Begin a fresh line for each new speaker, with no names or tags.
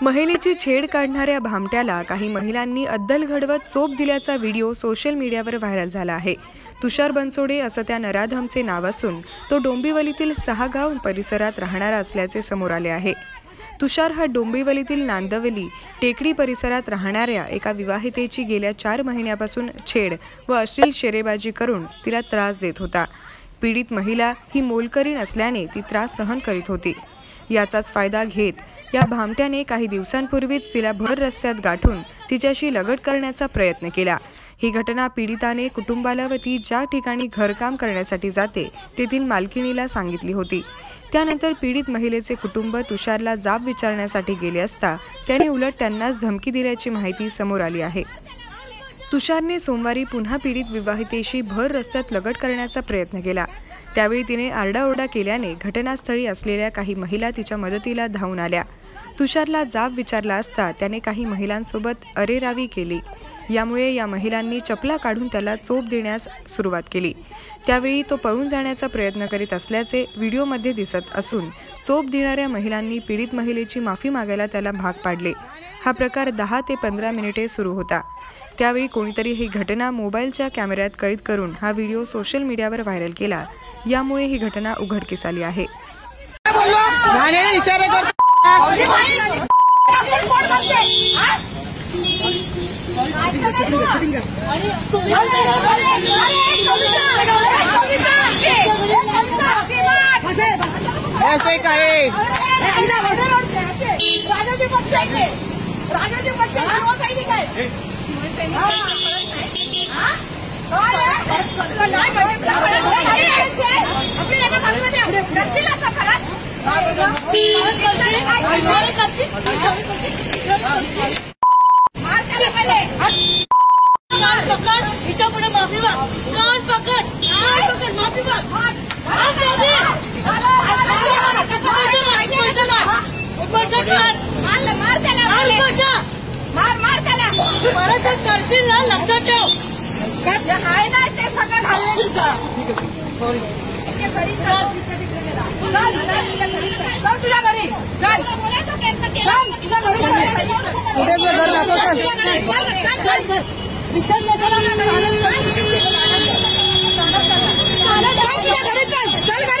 महिलेची छेड काढणाऱ्या भामट्याला काही महिलांनी अद्दल घडवत चोप दिल्याचा व्हिडिओ सोशल मीडियावर व्हायरल झाला आहे. तुषार बनसोडे असं त्या नराधमचे नाव असून तो डोंबिवलीतील सहागाव परिसरात राहणारा असल्याचे समोर आले आहे. तुषार हा डोंबिवलीतील नांदवली टेकडी परिसरात राहणाऱ्या एका विवाहितेची गेल्या चार महिन्यापासून छेड व अश्लील शेरेबाजी करून तिला त्रास देत होता. पीडित महिला ही मोलकरीण असल्याने ती त्रास सहन करीत होती. याचाच फायदा घेत या भामट्याने काही दिवसांपूर्वीच तिला भर रस्त्यात गाठून तिच्याशी लगट करण्याचा प्रयत्न केला. ही घटना पीडिताने कुटुंबाला व ती ज्या ठिकाणी घरकाम करण्यासाठी जाते तेथील मालकिणीला सांगितली होती. त्यानंतर पीडित महिलेचे कुटुंब तुषारला जाब विचारण्यासाठी गेले असता त्याने उलट त्यांनाच धमकी दिल्याची माहिती समोर आली आहे. तुषारने सोमवारी पुन्हा पीडित विवाहितेशी भर रस्त्यात लगट करण्याचा प्रयत्न केला. त्यावेळी तिने आरडाओरडा केल्याने घटनास्थळी असलेल्या काही महिला तिच्या मदतीला धावून आल्या. तुषारला जाब विचारला असता त्याने काही महिलांसोबत अरेरावी केली. यामुळे या महिलांनी चपला काढून त्याला चोप देण्यास सुरुवात केली. त्यावेळी तो पळून जाण्याचा प्रयत्न करीत असल्याचे व्हिडिओमध्ये दिसत असून चोप देणाऱ्या महिलांनी पीडित महिलेची माफी मागायला त्याला भाग पाडले. हा प्रकार दहा ते पंधरा मिनिटे सुरू होता त्यावेळी कोणीतरी ही घटना मोबाईलच्या कॅमेऱ्यात कैद करून हा व्हिडिओ सोशल मीडियावर व्हायरल केला यामुळे ही घटना उघडकीस आली आहे
इशारा करतो ऐसे काय
राजाजी बच्चे राजाजी बच्चे शिवसैनिक आहे
पकड हिच्या पुढे माफी माग कान पकड कान पकड माफी माग माग जाऊ दे. पैसे माग पैसे माग पैसे काढ
मार त्याला
काढ पैसे
मार मार त्याला
परत जर करशील ना लक्षात ठेव
जे आहे ना ते सगळं घालले तुझं ते घरी चल. चल, चल, तुझ्या घरी चल. चल तुझ्या घरी चल चल तुझ्या घरी चल.
तुझ्या घर जातो चल.
तुझ्या घरी. चल, चल, चल, चल. रिक्षात बसायला नाही चालत, चल. चल तुझ्या घरी चल चल घरी